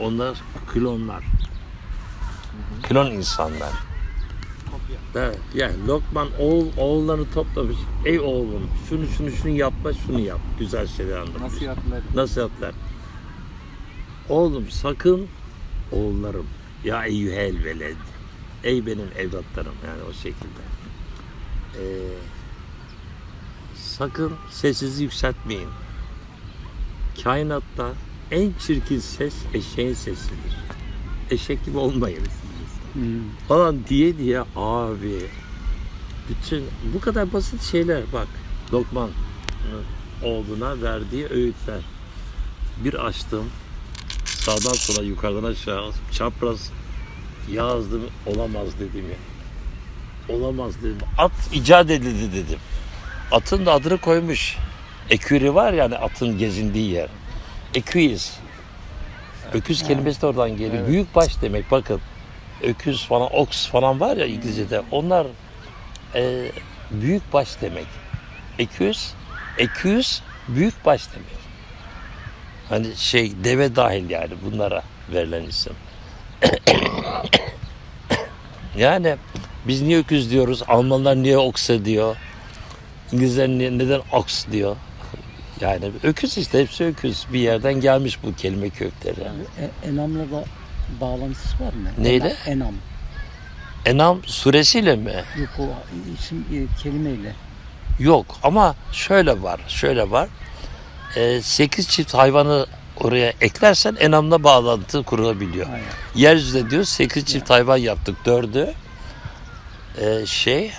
Onlar klonlar. Klon insanlar. Evet, yani Lokman oğul, oğullarını toplamış. Ey oğlum şunu şunu şunu yapma şunu yap. Güzel şeyler anlatmış. Nasihatler. Nasihatler. Oğlum sakın oğullarım. Ya eyyühel veled. Ey benim evlatlarım yani o şekilde. Ee, sakın sesinizi yükseltmeyin. Kainatta en çirkin ses eşeğin sesidir. Eşek gibi olmayın Hmm. falan diye diye abi bütün bu kadar basit şeyler bak Lokman oğluna verdiği öğütler. Bir açtım sağdan sola yukarıdan aşağı çapraz yazdım olamaz dedim ya. Olamaz dedim at icat edildi dedim. Atın da adını koymuş. Eküri var yani atın gezindiği yer eküiz öküz kelimesi de oradan geliyor Evet. büyük baş demek bakın öküz falan, ox falan var ya İngilizce'de. Onlar e, büyük baş demek. Eküz, eküz büyük baş demek. Hani şey deve dahil yani bunlara verilen isim. yani biz niye öküz diyoruz? Almanlar niye ox diyor? İngilizler niye, neden ox diyor? Yani öküz işte hepsi öküz. Bir yerden gelmiş bu kelime kökleri. E, Enam'la da bağlantısı var mı? Neyle? Enam. Enam suresiyle mi? Yok o isim e, kelimeyle. Yok ama şöyle var, şöyle var. 8 çift hayvanı oraya eklersen enamla bağlantı kurulabiliyor. Aynen. Yeryüzünde diyor 8 çift hayvan yaptık. Dördü e, şey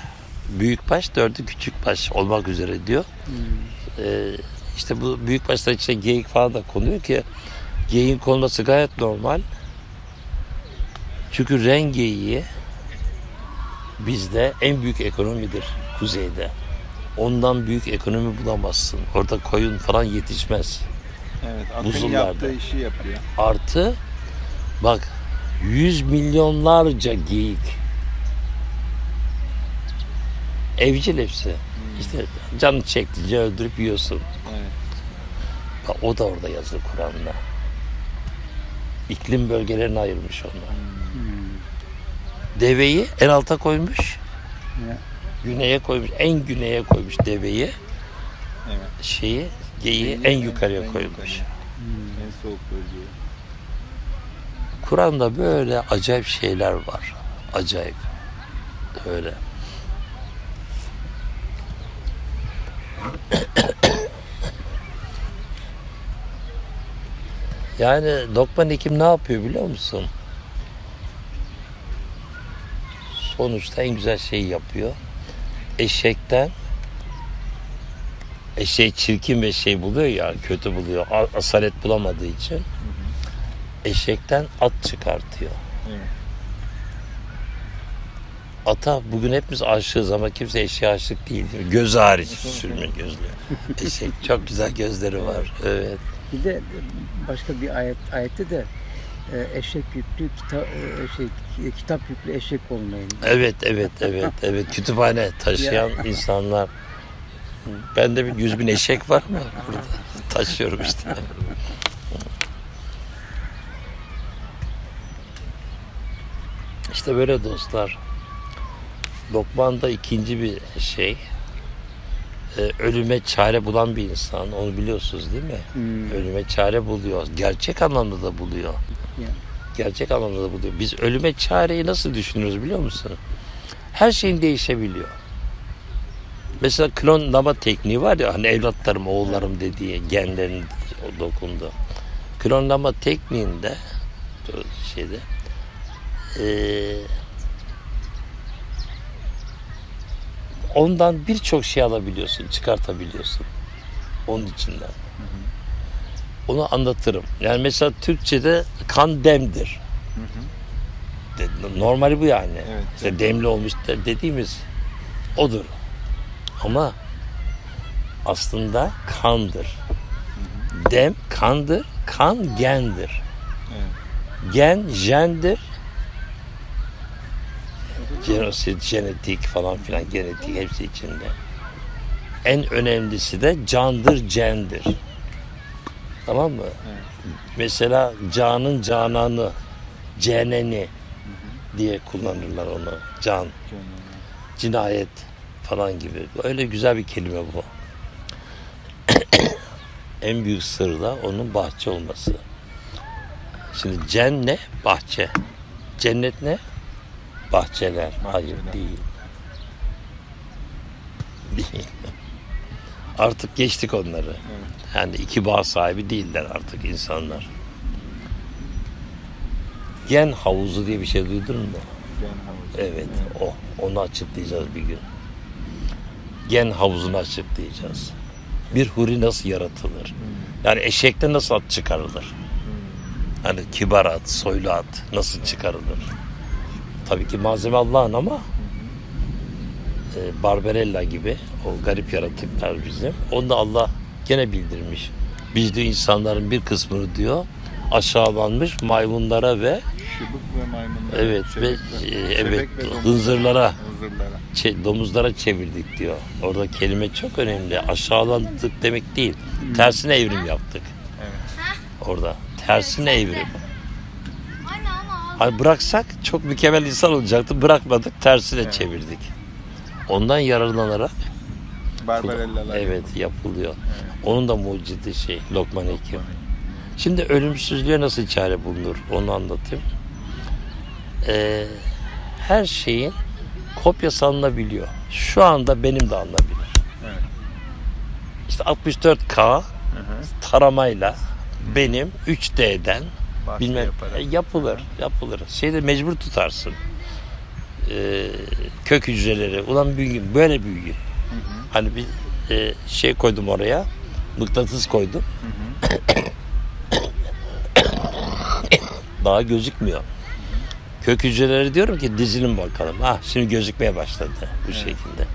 büyükbaş, dördü küçükbaş olmak üzere diyor. Hmm. E, işte bu büyükbaşlar içine geyik falan da konuyor ki geyiğin konması gayet normal. Çünkü ren geyiği bizde en büyük ekonomidir kuzeyde. Ondan büyük ekonomi bulamazsın. Orada koyun falan yetişmez. Evet. Atın Buzullarda. yaptığı işi yapıyor. Artı bak 100 milyonlarca geyik. Evcil hepsi. İşte canı çektince öldürüp yiyorsun. Evet. Bak, o da orada yazılı Kur'an'da. İklim bölgelerini ayırmış onlar. Hmm. Deveyi en alta koymuş. Ya. Güneye koymuş. En güneye koymuş deveyi. Evet. Şeyi, geyiği Geyiği en en- yukarıya en koymuş. yukarıya. Hmm. En soğuk bölgeye. Kur'an'da böyle acayip şeyler var. Acayip. Öyle. Yani Lokman Hekim ne yapıyor biliyor musun? Sonuçta en güzel şeyi yapıyor. Eşekten eşeği çirkin bir şey buluyor ya kötü buluyor. Asalet bulamadığı için eşekten at çıkartıyor. Evet. Ata bugün hepimiz aşığız ama kimse eşeğe aşık değil. Gözü hariç sürme gözlü. Eşek çok güzel gözleri var. Evet. Bir de başka bir ayet ayette de e, eşek yüklü kita, e, şey, kitap yüklü eşek olmayın. Evet, evet, evet, evet. Kütüphane taşıyan insanlar. Bende bir yüz bin eşek var mı? Burada taşıyorum işte. İşte böyle dostlar. Lokman da ikinci bir şey. Ee, ölüme çare bulan bir insan. Onu biliyorsunuz değil mi? Hmm. Ölüme çare buluyor. Gerçek anlamda da buluyor. Ya. Gerçek anlamda da buluyor. Biz ölüme çareyi nasıl düşünürüz biliyor musun? Her şeyin değişebiliyor. Mesela klonlama tekniği var ya hani evlatlarım, oğullarım dediği genlerin dokundu. Klonlama tekniğinde şeyde eee, ondan birçok şey alabiliyorsun, çıkartabiliyorsun. Onun içinden. Onu anlatırım. Yani mesela Türkçe'de kan demdir. Hı hı. Normali bu yani. Evet. İşte demli olmuş de- dediğimiz odur. Ama aslında kandır. Dem kandır, kan gendir. Evet. Gen jendir. Genosit, genetik falan filan genetik hepsi içinde. En önemlisi de candır, cendir. Tamam mı? Evet. Mesela canın cananı, ceneni diye kullanırlar onu. Can, cinayet falan gibi. Öyle güzel bir kelime bu. en büyük sır da onun bahçe olması. Şimdi cennet bahçe. Cennet ne? Bahçeler. Hayır Bahçeler. değil. Değil. Artık geçtik onları. Evet. Yani iki bağ sahibi değiller artık insanlar. Gen havuzu diye bir şey duydun mu? Gen havuzu. Evet, o. Onu açıklayacağız bir gün. Gen havuzunu açıklayacağız. Bir huri nasıl yaratılır? Yani eşekte nasıl at çıkarılır? Hani kibar at, soylu at nasıl çıkarılır? Tabii ki malzeme Allah'ın ama e, Barbarella gibi o garip yaratıklar bizim. Onu da Allah gene bildirmiş. Biz de insanların bir kısmını diyor aşağılanmış maymunlara ve Şıbık ve maymunlar. Evet ve e, evet ve domuzlar. hınzırlara Hınzırlara. çe- domuzlara çevirdik diyor. Orada kelime çok önemli. Aşağılandık demek değil. Tersine evrim yaptık. Evet. Orada. Tersine evrim. Bıraksak çok mükemmel insan olacaktı. Bırakmadık. Tersine Evet. çevirdik. Ondan yararlanarak Barbarellalar. evet yapılıyor. Evet. Onun da mucidi şey Lokman Hekim. Şimdi ölümsüzlüğe nasıl çare bulunur onu anlatayım. Ee, her şeyin kopyası alınabiliyor. Şu anda benim de alınabilir. Evet. İşte 64K Hı hı. taramayla benim 3D'den Bahçe bilmem yaparak. e, yapılır, yapılır. Şeyde mecbur tutarsın. Ee, kök hücreleri, ulan büyüyün, böyle büyüyün. Hı hı. Hani bir e, şey koydum oraya, mıknatıs koydum. Hı hı. Daha gözükmüyor. Kök hücreleri diyorum ki dizilin bakalım. Ha şimdi gözükmeye başladı bu Evet. şekilde.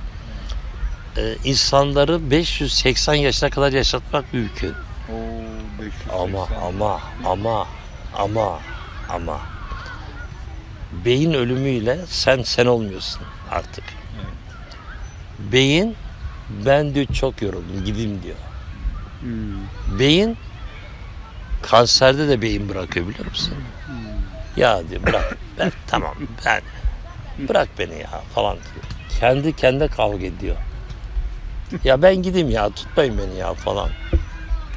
Ee, insanları 580 yaşına kadar yaşatmak mümkün. Oo 580. Ama ama ama ama ama beyin ölümüyle sen sen olmuyorsun artık. Evet. Beyin ben diyor çok yoruldum gideyim diyor. Hmm. Beyin kanserde de beyin bırakıyor biliyor musun? Ya diyor bırak ben tamam ben bırak beni ya falan diyor. Kendi kendine kavga ediyor. Ya ben gideyim ya tutmayın beni ya falan.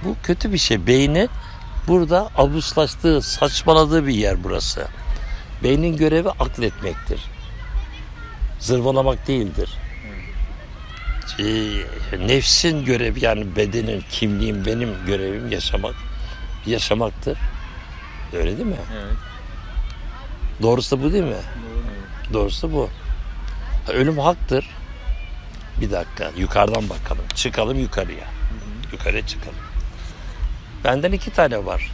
Bu kötü bir şey. Beynin burada abuslaştığı, saçmaladığı bir yer burası. Beynin görevi akletmektir. Zırvalamak değildir. Ee, nefsin görevi yani bedenin, kimliğim, benim görevim yaşamak. Yaşamaktır. Öyle değil mi? Evet. Doğrusu da bu değil mi? Doğru. Doğrusu bu. Ölüm haktır. Bir dakika yukarıdan bakalım. Çıkalım yukarıya. Yukarıya çıkalım. Benden iki tane var.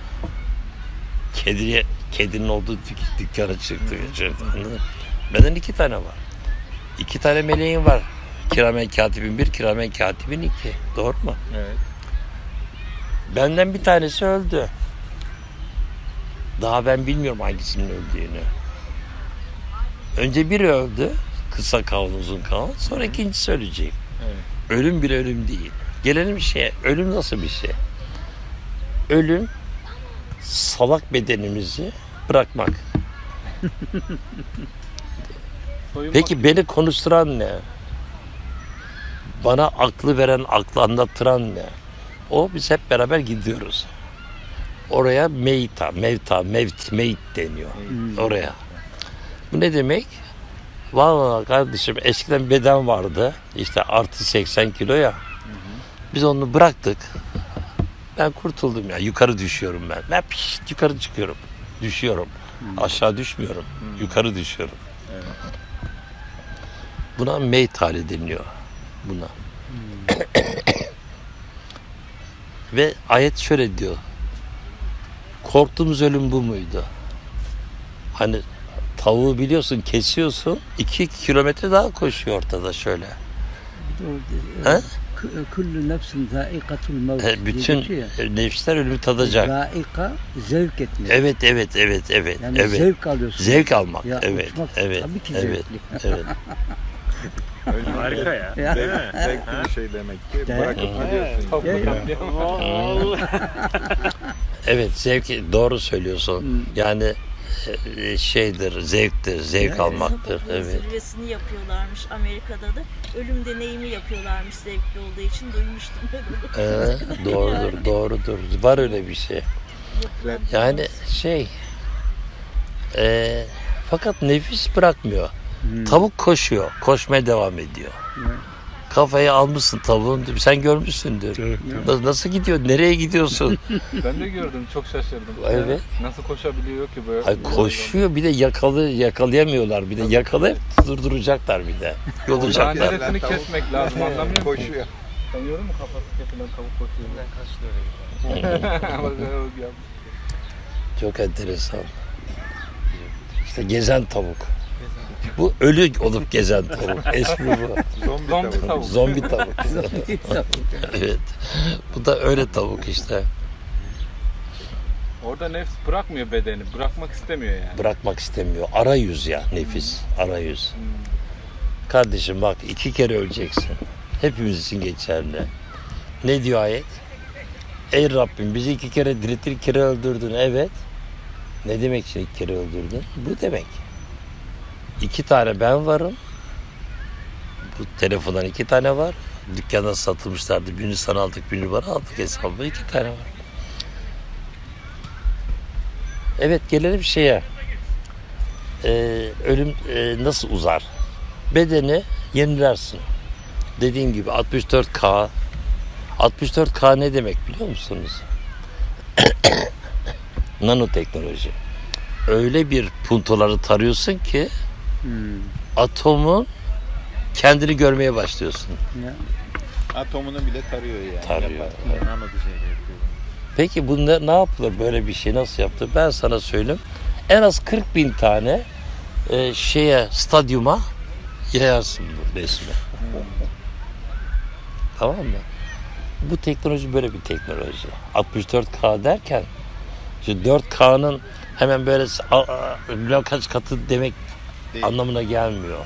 Kediye, kedinin olduğu dük- dükkana çıktı. Anladın? Benden iki tane var. İki tane meleğin var. Kiramen katibin bir, kiramen katibin iki. Doğru mu? Evet. Benden bir tanesi öldü. Daha ben bilmiyorum hangisinin öldüğünü. Önce biri öldü. Kısa kalan uzun kalan. Sonra ikincisi ölecek. Evet. Ölüm bir ölüm değil. Gelelim şeye. Ölüm nasıl bir şey? Ölüm salak bedenimizi bırakmak. Peki beni konuşturan ne? Bana aklı veren, aklı anlattıran ne? O biz hep beraber gidiyoruz. Oraya meyta, mevta, mevt, meyit deniyor. Oraya. Bu ne demek? Vallahi kardeşim eskiden beden vardı. İşte artı 80 kilo ya. Biz onu bıraktık. Ben kurtuldum ya. Yukarı düşüyorum ben. Ben pişt, yukarı çıkıyorum. Düşüyorum. Aşağı düşmüyorum. Yukarı düşüyorum. Evet. Buna meyt hali deniliyor. Buna. Ve ayet şöyle diyor. Korktuğumuz ölüm bu muydu? Hani tavuğu biliyorsun kesiyorsun iki kilometre daha koşuyor ortada şöyle. Orada, He? Kullu nefsin zaikatul mevt Bütün nefisler ölümü tadacak. Zaika zevk etmek. Evet evet evet evet Yani evet. zevk alıyorsun. Zevk almak. Ya evet uçmak evet tabii ki evet zevkli. evet. Öyle Harika ya. Ya. Zevk, zevkli bir şey demek ki. Ya. Bırakıp gidiyorsun. Evet zevk doğru söylüyorsun. Yani e, şeydir, zevktir, zevk almaktır. Sabah Evet. zirvesini yapıyorlarmış Amerika'da da. Ölüm deneyimi yapıyorlarmış zevkli olduğu için duymuştum ben onu. Ee, doğrudur, doğrudur. Var öyle bir şey. Yapılan Yani şey, e, fakat nefis bırakmıyor. Hmm. Tavuk koşuyor, koşmaya devam ediyor. Evet. Kafayı almışsın tavuğun, sen görmüşsündür. Na- Nasıl gidiyor, nereye gidiyorsun? Ben de gördüm. Çok şaşırdım. Evet. Nasıl koşabiliyor ki böyle? Ay koşuyor bir de yakalı yakalayamıyorlar bir de yakalayıp durduracaklar bir de. Yolacaklar. Neresini kesmek lazım anlamıyor musun? Koşuyor. Sen gördün mü kafası kesilen tavuk koşuyor. Bak, bak, Çok enteresan. İşte gezen tavuk. Bu ölü olup gezen tavuk. Espri bu. Zombi, Zombi tavuk. tavuk. Zombi tavuk. evet. Bu da öyle tavuk işte. Orada nefs bırakmıyor bedeni. Bırakmak istemiyor yani. Bırakmak istemiyor. Arayüz ya nefis. Arayüz. Kardeşim bak iki kere öleceksin. Hepimiz için geçerli. Ne diyor ayet? Ey Rabbim bizi iki kere dirilttir, iki kere öldürdün. Evet. Ne demek için iki kere öldürdün? Bu demek. İki tane ben varım. Bu telefondan iki tane var. Dükkana satılmışlardı. Birini sana aldık, birini bana aldık hesabı. iki tane var. Evet gelelim şeye. Ee, ölüm e, nasıl uzar? Bedeni yenilersin. Dediğim gibi 64K 64K ne demek biliyor musunuz? Nanoteknoloji. Öyle bir puntoları tarıyorsun ki Hmm. atomun kendini görmeye başlıyorsun. Ya. Atomunu bile tarıyor yani. Tarıyor. Yapar. Nano düzeyde yapıyor. Peki bu ne, yapılır böyle bir şey nasıl yaptı? Ben sana söyleyeyim. En az 40 bin tane e, şeye stadyuma yayarsın bu resmi. Tamam mı? Bu teknoloji böyle bir teknoloji. 64K derken işte 4K'nın hemen böyle bilmem kaç katı demek Değil. anlamına gelmiyor.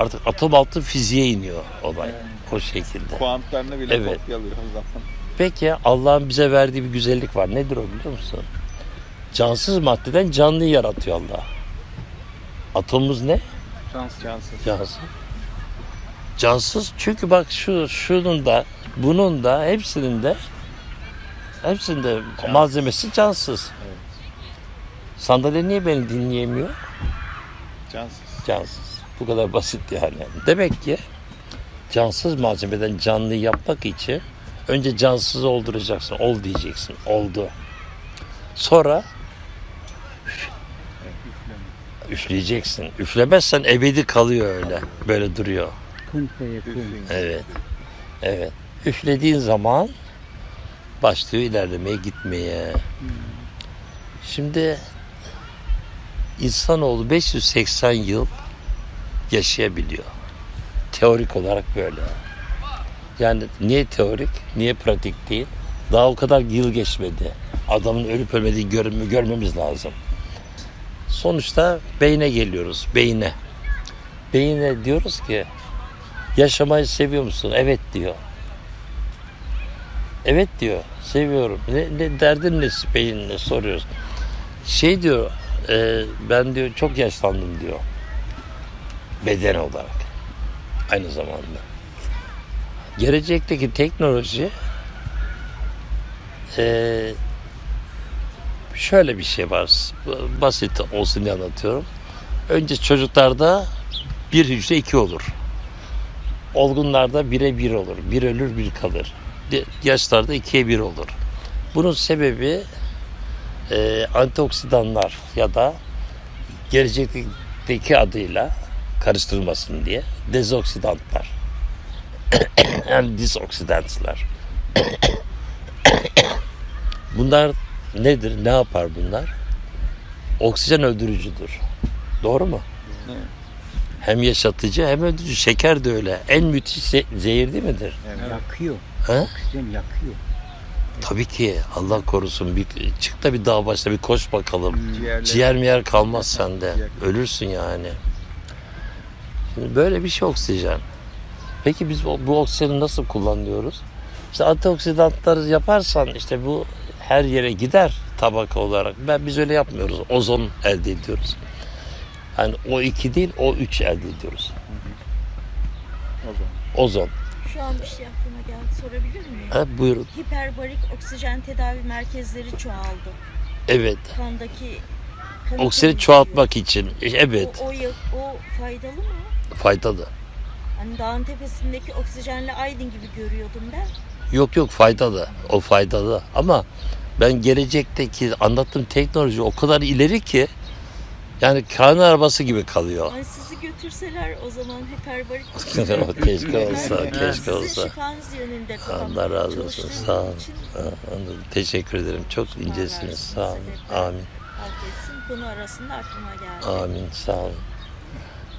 Artık atom altı fiziğe iniyor olay. O şekilde. Kuantlarını bile Evet. kopyalıyor o zaman. Peki Allah'ın bize verdiği bir güzellik var. Nedir o biliyor musun? Cansız maddeden canlı yaratıyor Allah. Atomumuz ne? Şans. Cansız. Cansız. Cansız çünkü bak şu şunun da bunun da hepsinin de hepsinde malzemesi cansız. Sandalye niye beni dinleyemiyor? Cansız. Cansız. Bu kadar basit yani. Demek ki cansız malzemeden canlı yapmak için önce cansız olduracaksın. Ol diyeceksin. Oldu. Sonra üfleyeceksin. Üflemezsen ebedi kalıyor öyle. Böyle duruyor. Evet. Evet. Üflediğin zaman başlıyor ilerlemeye gitmeye. Şimdi insanoğlu 580 yıl yaşayabiliyor. Teorik olarak böyle. Yani niye teorik, niye pratik değil? Daha o kadar yıl geçmedi. Adamın ölüp ölmediğini görme, görmemiz lazım. Sonuçta beyne geliyoruz, beyne. Beyine diyoruz ki Yaşamayı seviyor musun? Evet diyor. Evet diyor. Seviyorum. Ne, ne derdin ne beyinle soruyoruz. Şey diyor. e, ben diyor çok yaşlandım diyor. Beden olarak. Aynı zamanda. Gelecekteki teknoloji e, şöyle bir şey var. Basit olsun diye anlatıyorum. Önce çocuklarda bir hücre iki olur. Olgunlarda bire bir olur. Bir ölür bir kalır. Yaşlarda ikiye bir olur. Bunun sebebi e, antioksidanlar ya da gelecekteki adıyla karıştırılmasın diye dezoksidantlar. yani disoksidantlar. bunlar nedir? Ne yapar bunlar? Oksijen öldürücüdür. Doğru mu? Evet. Hem yaşatıcı hem öldürücü. Şeker de öyle. En müthiş ze- zehir değil midir? Yani Yakıyor. Ha? Oksijen yakıyor. Tabii ki Allah korusun. Bir, çık da bir dağ başına bir koş bakalım. ciğerler. Ciğer mi yer kalmaz sende. Ölürsün yani. Şimdi böyle bir şey oksijen. Peki biz bu, oksijeni nasıl kullanıyoruz? İşte antioksidanları yaparsan işte bu her yere gider tabaka olarak. Ben biz öyle yapmıyoruz. Ozon elde ediyoruz. Yani o iki değil o üç elde ediyoruz. O zaman. Ozon. Şu an bir şey aklıma geldi. Sorabilir miyim? Ha, buyurun. Hiperbarik oksijen tedavi merkezleri çoğaldı. Evet. Kandaki Oksijeni çoğaltmak için. Evet. O, o, o faydalı mı? Faydalı. Hani dağın tepesindeki oksijenle Aydın gibi görüyordum ben. Yok yok faydalı. O faydalı. Ama ben gelecekteki anlattığım teknoloji o kadar ileri ki yani kağın arabası gibi kalıyor. Hani sizi götürseler o zaman hiperbarik keşke olsa, keşke Sizin olsa. şifanız yönünde Allah razı olsun. Sağ olun. Teşekkür ederim. Çok incesiniz. Sağ olun. Amin. halk etsin. Konu arasında aklıma geldi. Amin. Sağ olun.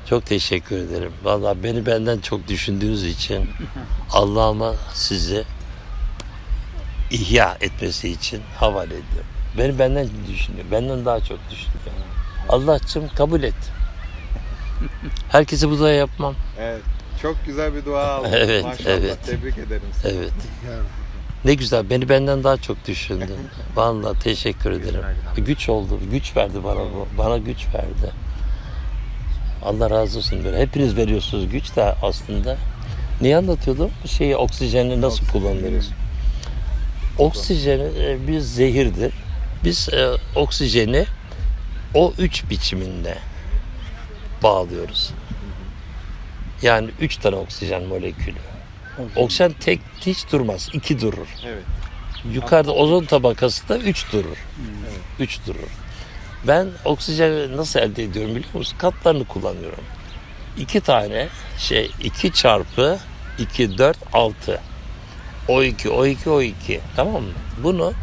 Çok teşekkür ederim. Vallahi beni benden çok düşündüğünüz için Allah'ıma sizi ihya etmesi için havale ediyorum. Beni benden düşünüyor. Benden daha çok düşünüyor. Allah'cığım kabul et. Herkese bu duayı yapmam. Evet. Çok güzel bir dua aldın. Evet, Maşallah. evet. Tebrik ederim seni. Evet. Ne güzel. Beni benden daha çok düşündün. Vallahi teşekkür ederim. Güç oldu. Güç verdi bana bu. Bana güç verdi. Allah razı olsun böyle. Hepiniz veriyorsunuz güç de aslında. Neyi anlatıyordum? Şeyi oksijeni nasıl kullanırız? Oksijeni e, bir zehirdir. Biz e, oksijeni o üç biçiminde bağlıyoruz. Yani üç tane oksijen molekülü. Oksijen tek hiç durmaz. iki durur. Evet. Yukarıda ozon tabakası da 3 durur. 3 durur. Ben oksijeni nasıl elde ediyorum biliyor musun? Katlarını kullanıyorum. 2 tane şey 2 çarpı 2 4 6. O2 O2 O2 tamam mı? Bunu